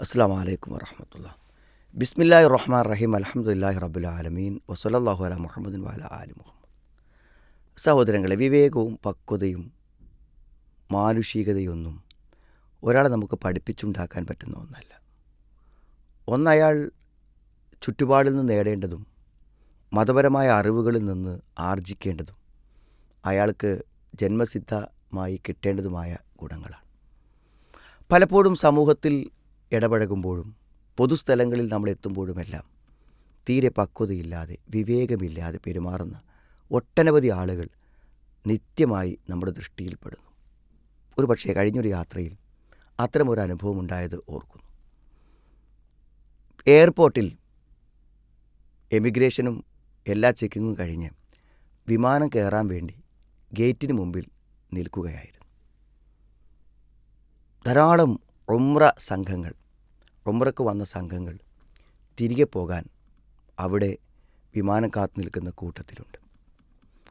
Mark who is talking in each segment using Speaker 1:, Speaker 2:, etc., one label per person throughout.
Speaker 1: അസ്സാം വലൈക്കും വറഹമത്തുള്ള. ബിസ്മില്ലാഹി റഹ്മാൻ റഹീം അലഹമുല്ലാഹി റബ്ബുൽ ആലമീൻ വസലല്ലാഹു അല മുഹമ്മദിൻ വാല ആലി മുഹമ്മദ്. സഹോദരങ്ങളെ വിവേകവും പക്വതയും മാനുഷികതയൊന്നും ഒരാളെ നമുക്ക് പഠിപ്പിച്ചുണ്ടാക്കാൻ പറ്റുന്ന ഒന്നല്ല. ഒന്നയാൾ ചുറ്റുപാടിൽ നിന്ന് നേടേണ്ടതും മതപരമായ അറിവുകളിൽ നിന്ന് ആർജിക്കേണ്ടതും അയാൾക്ക് ജന്മസിദ്ധമായി കിട്ടേണ്ടതുമായ ഗുണങ്ങളാണ്. പലപ്പോഴും സമൂഹത്തിൽ ഇടപഴകുമ്പോഴും പൊതുസ്ഥലങ്ങളിൽ നമ്മൾ എത്തുമ്പോഴുമെല്ലാം തീരെ പക്വതയില്ലാതെ വിവേകമില്ലാതെ പെരുമാറുന്ന ഒട്ടനവധി ആളുകൾ നിത്യമായി നമ്മുടെ ദൃഷ്ടിയിൽപ്പെടുന്നു. ഒരു പക്ഷേ കഴിഞ്ഞൊരു യാത്രയിൽ അത്തരമൊരു അനുഭവം ഉണ്ടായത് ഓർക്കുന്നു. എയർപോർട്ടിൽ എമിഗ്രേഷനും എല്ലാ ചെക്കിങ്ങും കഴിഞ്ഞ് വിമാനം കയറാൻ വേണ്ടി ഗേറ്റിന് മുമ്പിൽ നിൽക്കുകയായിരുന്നു. ധാരാളം ഉമ്ര സംഘങ്ങൾ ഉമ്രക്ക് വന്ന സംഘങ്ങൾ തിരികെ പോകാൻ അവിടെ വിമാനം കാത്തു നിൽക്കുന്ന കൂട്ടത്തിലുണ്ട്.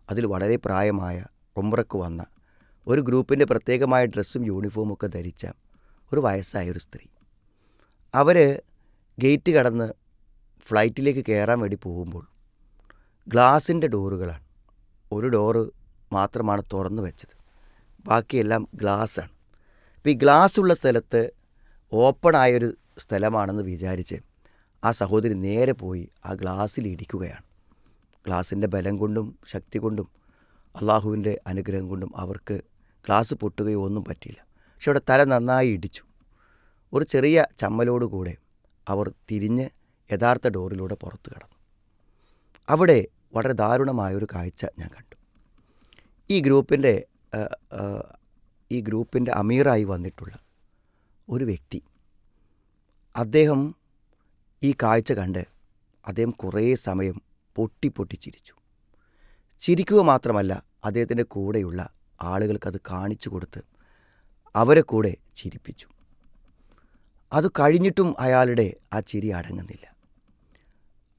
Speaker 1: അതിൽ വളരെ പ്രായമായ ഉമ്രക്ക് വന്ന ഒരു ഗ്രൂപ്പിന്റെ പ്രത്യേകമായ ഡ്രസ്സും യൂണിഫോമും ഒക്കെ ധരിച്ച ഒരു വയസ്സായ ഒരു സ്ത്രീ. അവർ ഗേറ്റ് കടന്ന് ഫ്ലൈറ്റിലേക്ക് കയറാൻ വേണ്ടി പോകുമ്പോൾ ഗ്ലാസിന്റെ ഡോറുകളാണ്. ഒരു ഡോറ് മാത്രമാണ് തുറന്നു വെച്ചത്. ബാക്കിയെല്ലാം ഗ്ലാസ്സാണ് അപ്പോൾ ഈ ഗ്ലാസ് ഉള്ള സ്ഥലത്ത് ഓപ്പൺ ആയൊരു സ്ഥലമാണെന്ന് വിചാരിച്ച് ആ സഹോദരി നേരെ പോയി ആ ഗ്ലാസ്സിൽ ഇടിക്കുകയാണ്. ഗ്ലാസിന്റെ ബലം കൊണ്ടും ശക്തി കൊണ്ടും അള്ളാഹുവിന്റെ അനുഗ്രഹം കൊണ്ടും അവർക്ക് ഗ്ലാസ് പൊട്ടുകയോ ഒന്നും പറ്റിയില്ല. പക്ഷെ അവിടെ തല നന്നായി ഇടിച്ചു. ഒരു ചെറിയ ചമ്മലോടുകൂടെ അവർ തിരിഞ്ഞ് യഥാർത്ഥ ഡോറിലൂടെ പുറത്തു കടന്നു. അവിടെ വളരെ ദാരുണമായൊരു കാഴ്ച ഞാൻ കണ്ടു. ഈ ഗ്രൂപ്പിന്റെ ഈ ഗ്രൂപ്പിന്റെ അമീറായി വന്നിട്ടുള്ള ഒരു വ്യക്തി അദ്ദേഹം ഈ കാഴ്ച കണ്ട് അദ്ദേഹം കുറേ സമയം പൊട്ടി പൊട്ടി ചിരിച്ചു. ചിരിക്കുക മാത്രമല്ല അദ്ദേഹത്തിന്റെ കൂടെയുള്ള ആളുകൾക്കത് കാണിച്ചു കൊടുത്ത് അവരെ കൂടെ ചിരിപ്പിച്ചു. അത് കഴിഞ്ഞിട്ടും അയാളുടെ ആ ചിരി അടങ്ങുന്നില്ല.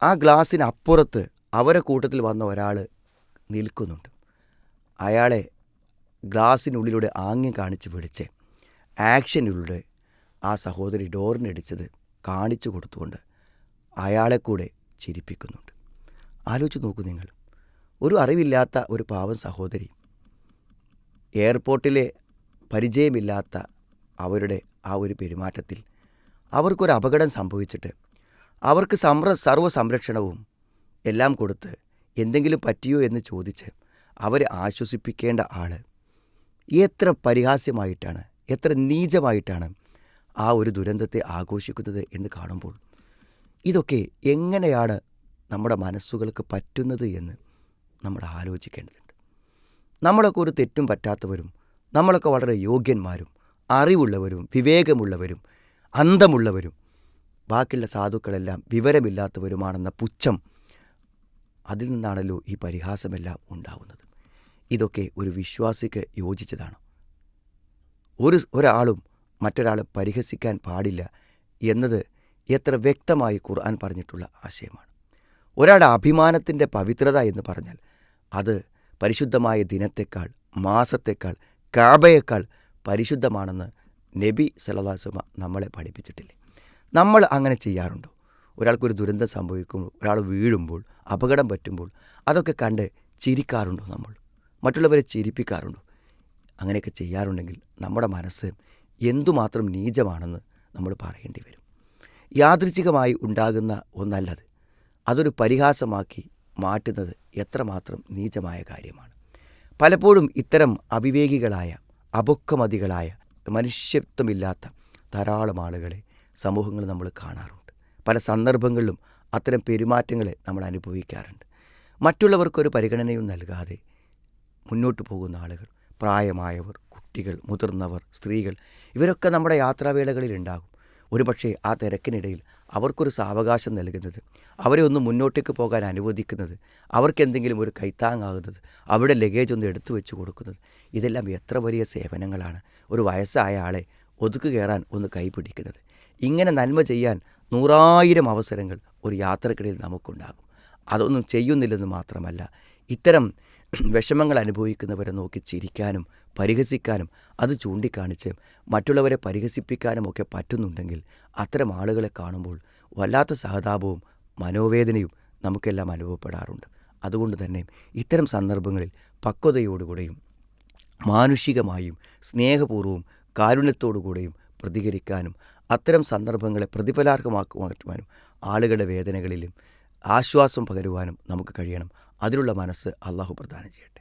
Speaker 1: ആ ഗ്ലാസ്സിനപ്പുറത്ത് അവരെ കൂട്ടത്തിൽ വന്ന ഒരാൾ നിൽക്കുന്നുണ്ട്. അയാളെ ഗ്ലാസ്സിനുള്ളിലൂടെ ആംഗ്യം കാണിച്ച് വിളിച്ച് ആക്ഷനിലൂടെ ആ സഹോദരി ഡോറിനടിച്ചത് കാണിച്ചു കൊടുത്തുകൊണ്ട് അയാളെ കൂടെ ചിരിപ്പിക്കുന്നുണ്ട്. ആലോചിച്ച് നോക്കൂ നിങ്ങൾ. ഒരു അറിവില്ലാത്ത ഒരു പാവം സഹോദരി എയർപോർട്ടിലെ പരിചയമില്ലാത്ത അവരുടെ ആ ഒരു പെരുമാറ്റത്തിൽ അവർക്കൊരു അപകടം സംഭവിച്ചിട്ട് അവർക്ക് സംര സർവ സംരക്ഷണവും എല്ലാം കൊടുത്ത് എന്തെങ്കിലും പറ്റിയോ എന്ന് ചോദിച്ച് അവരെ ആശ്വസിപ്പിക്കേണ്ട ആൾ എത്ര പരിഹാസ്യമായിട്ടാണ് എത്ര നീചമായിട്ടാണ് ആ ഒരു ദുരന്തത്തെ ആഘോഷിക്കുന്നത് എന്ന് കാണുമ്പോൾ ഇതൊക്കെ എങ്ങനെയാണ് നമ്മുടെ മനസ്സുകൾക്ക് പറ്റുന്നത് എന്ന് നമ്മൾ ആലോചിക്കേണ്ടതുണ്ട്. നമ്മളൊക്കെ ഒരു തെറ്റും പറ്റാത്തവരും നമ്മളൊക്കെ വളരെ യോഗ്യന്മാരും അറിവുള്ളവരും വിവേകമുള്ളവരും അന്തമുള്ളവരും ബാക്കിയുള്ള സാധുക്കളെല്ലാം വിവരമില്ലാത്തവരുമാണെന്ന പുച്ഛം അതിൽ നിന്നാണല്ലോ ഈ പരിഹാസമെല്ലാം ഉണ്ടാവുന്നത്. ഇതൊക്കെ ഒരു വിശ്വാസിക്ക് യോജിച്ചതാണ്. ഒരു ഒരാളും മറ്റൊരാളെ പരിഹസിക്കാൻ പാടില്ല എന്നത് എത്ര വ്യക്തമായി ഖുർആൻ പറഞ്ഞിട്ടുള്ള ആശയമാണ്. ഒരാളുടെ അഭിമാനത്തിന്റെ പവിത്രത എന്ന് പറഞ്ഞാൽ അത് പരിശുദ്ധമായ ദിനത്തെക്കാൾ മാസത്തെക്കാൾ കാബയേക്കാൾ പരിശുദ്ധമാണെന്ന് നബി സലവാസുമ നമ്മളെ പഠിപ്പിച്ചിട്ടില്ലേ? നമ്മൾ അങ്ങനെ ചെയ്യാറുണ്ടോ? ഒരാൾക്കൊരു ദുരന്തം സംഭവിക്കുമ്പോൾ ഒരാൾ വീഴുമ്പോൾ അപകടം പറ്റുമ്പോൾ അതൊക്കെ കണ്ട് ചിരിക്കാറുണ്ടോ നമ്മൾ? മറ്റുള്ളവരെ ചിരിപ്പിക്കാറുണ്ടോ? അങ്ങനെയൊക്കെ ചെയ്യാറുണ്ടെങ്കിൽ നമ്മുടെ മനസ്സ് എന്തുമാത്രം നീചമാണെന്ന് നമ്മൾ പറയേണ്ടി വരും. യാദൃച്ഛികമായി ഉണ്ടാകുന്ന ഒന്നല്ലത് അതൊരു പരിഹാസമാക്കി മാറ്റുന്നത് എത്രമാത്രം നീചമായ കാര്യമാണ്. പലപ്പോഴും ഇത്തരം അവിവേകികളായ അപൊക്കമതികളായ മനുഷ്യത്വമില്ലാത്ത ധാരാളം ആളുകളെ സമൂഹങ്ങൾ നമ്മൾ കാണാറുണ്ട്. പല സന്ദർഭങ്ങളിലും അത്തരം പെരുമാറ്റങ്ങളെ നമ്മൾ അനുഭവിക്കാറുണ്ട്. മറ്റുള്ളവർക്കൊരു പരിഗണനയും നൽകാതെ മുന്നോട്ട് പോകുന്ന ആളുകൾ പ്രായമായവർ കുട്ടികൾ മുതിർന്നവർ സ്ത്രീകൾ ഇവരൊക്കെ നമ്മുടെ യാത്രാവേളകളിൽ ഉണ്ടാകും ഒരുപക്ഷെ ആ തിരക്കിനിടയിൽ അവർക്കൊരു സാവകാശം നൽകുന്നത് അവരെ ഒന്ന് മുന്നോട്ടേക്ക് പോകാൻ അനുവദിക്കുന്നത് അവർക്കെന്തെങ്കിലും ഒരു കൈത്താങ്ങാകുന്നത് അവിടെ ലഗേജ് ഒന്ന് എടുത്തു വെച്ച് കൊടുക്കുന്നത് ഇതെല്ലാം എത്ര വലിയ സേവനങ്ങളാണ്. ഒരു വയസ്സായ ആളെ ഒതുക്ക് കയറാൻ ഒന്ന് കൈപിടിക്കുന്നത് ഇങ്ങനെ നന്മ ചെയ്യാൻ നൂറായിരം അവസരങ്ങൾ ഒരു യാത്രക്കിടയിൽ നമുക്കുണ്ടാകും. അതൊന്നും ചെയ്യുന്നില്ലെന്ന് മാത്രമല്ല ഇത്തരം വിഷമങ്ങൾ അനുഭവിക്കുന്നവരെ നോക്കി ചിരിക്കാനും പരിഹസിക്കാനും അത് ചൂണ്ടിക്കാണിച്ച് മറ്റുള്ളവരെ പരിഹസിപ്പിക്കാനും ഒക്കെ പറ്റുന്നുണ്ടെങ്കിൽ അത്തരം ആളുകളെ കാണുമ്പോൾ വല്ലാത്ത സഹതാപവും മനോവേദനയും നമുക്കെല്ലാം അനുഭവപ്പെടാറുണ്ട്. അതുകൊണ്ട് തന്നെ ഇത്തരം സന്ദർഭങ്ങളിൽ പക്വതയോടുകൂടെയും മാനുഷികമായും സ്നേഹപൂർവവും കാരുണ്യത്തോടുകൂടെയും പ്രതികരിക്കാനും അത്തരം സന്ദർഭങ്ങളെ പ്രതിഫലാർഹമാക്കുവാനും ആളുകളുടെ വേദനകളിലും ആശ്വാസം പകരുവാനും നമുക്ക് കഴിയണം. അതിനുള്ള മനസ്സ് അള്ളാഹു പ്രദാനം ചെയ്യട്ടെ.